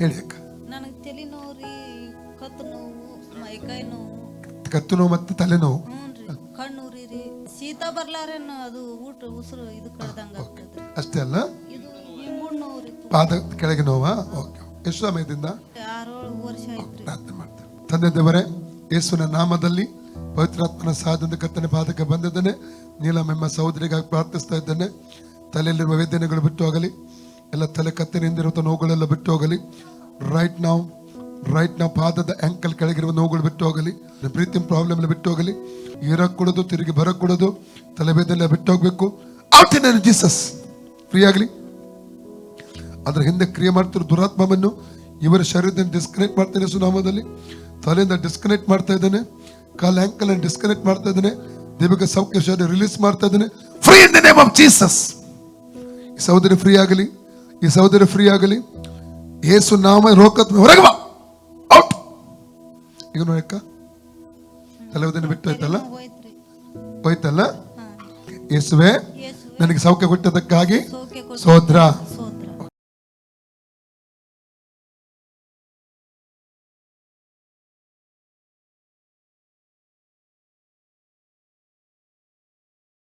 ಹೇಳಿ ಅಕ್ಕ ನನಗೆ ತಲೆ ನೋವು ರೀ ಕತ್ತು ನೋವು ಮೈಕೈ ನೋವು. ಕತ್ತು ನೋವು ಮತ್ತು ತಲೆನೋವು ಹ್ಞೂ ಕಣ್ಣು ಉರಿ ರೀ. ಶೀತ ಬರ್ಲಾರೇನು ಅದು ಊಟ ಉಸಿರು ಇದು ಕಳ್ದಂಗ ಆಗ್ತದ್ರಿ ಅಷ್ಟೇ ಅಲ್ಲ? ಇದು ಈ ಮೂಡ್ ನೋವು ರೀ ಪಾದ ಕೆಳಗೆ ನೋವಾ? ಓಕೆ. ಎಷ್ಟು ಸಮಯದಿಂದ? ಆರೇಳು ವರ್ಷ ಆಯ್ತ್ರಿ ಪ್ರಾರ್ಥನೆ ಮಾಡ್ತೇನೆ. ತಂದೆ ದೇವರೇ ಯೇಸುವಿನ ನಾಮದಲ್ಲಿ ಪವಿತ್ರಾತ್ಮನ ಸಹಾಯದಿಂದ ಕತ್ತನೆ ಪಾದಕ್ಕೆ ಬಂದಿದ್ದೇನೆ. ನೀಲಮೆಮ್ಮ ಸಹೋದರಿಗಾಗಿ ಪ್ರಾರ್ಥಿಸ್ತಾ ಇದ್ದೇನೆ. ತಲೆಯಲ್ಲಿರುವ ವೇದನೆಗಳು ಬಿಟ್ಟು ಹೋಗಲಿ. ಎಲ್ಲ ತಲೆ ಕತ್ತನೆಯಿಂದಿರುವ ನೋವುಗಳೆಲ್ಲ ಬಿಟ್ಟು ಹೋಗಲಿ. ರೈಟ್ ನಾವು ರೈಟ್ ನಾವು ಪಾದದ ಆಂಕಲ್ ಕೆಳಗಿರುವ ನೋವುಗಳು ಬಿಟ್ಟು ಹೋಗಲಿ. ಪ್ರೀತಿ ಪ್ರಾಬ್ಲಮ್ ಎಲ್ಲ ಬಿಟ್ಟು ಹೋಗಲಿ. ಇರಕ್ ಕೊಡೋದು ತಿರುಗಿ ಬರಕ್ ಕೊಡೋದು ತಲೆಬೇದೆಲ್ಲ ಬಿಟ್ಟು ಹೋಗ್ಬೇಕು. ಔಟ್ ಇನ್ ಜೀಸಸ್ ಫ್ರೀ ಆಗಲಿ. ಅದರ ಹಿಂದೆ ಕ್ರಿಯೆ ಮಾಡ್ತಿರೋ ದುರಾತ್ಮವನ್ನು ಇವರ ಶರೀರದಿಂದ ಡಿಸ್ಕನೆಕ್ಟ್ ಮಾಡ್ತೇನೆ ಸುನಾಮದಲ್ಲಿ. ತಲೆಯಿಂದ ಡಿಸ್ಕನೆಕ್ಟ್ ಮಾಡ್ತಾ ಇದ್ದಾನೆ. ಕಾಲ ಆಂಕಲ್ ಡಿಸ್ಕನೆಕ್ಟ್ ಮಾಡ್ತಾ ಇದ್ದಾನೆ. ದೇವಿಗೆ ಸೌಖ್ಯ ರಿಲೀಸ್ ಮಾಡ್ತಾ ಇದ್ದಾನೆ. Free in the name of Jesus ಸಹೋದರಿ ಫ್ರೀ ಆಗಲಿ. ಈ ಸಹೋದರಿ ಫ್ರೀ ಆಗಲಿ. ಏಸು ನಾಮ ರೋಕತ್ ಹೊರಗೆ ಬಾ. ಔಟ್ ಈಗ ನೋಡಕ್ಕ ತಲೆವದನ್ನು ಬಿಟ್ಟು ಹೋಯ್ತಲ್ಲ? ಹೋಯ್ತಲ್ಲ? ಯೇಸುವೆ ನನಗೆ ಸೌಖ್ಯ ಕೊಟ್ಟದಕ್ಕಾಗಿ ಸೋದ್ರ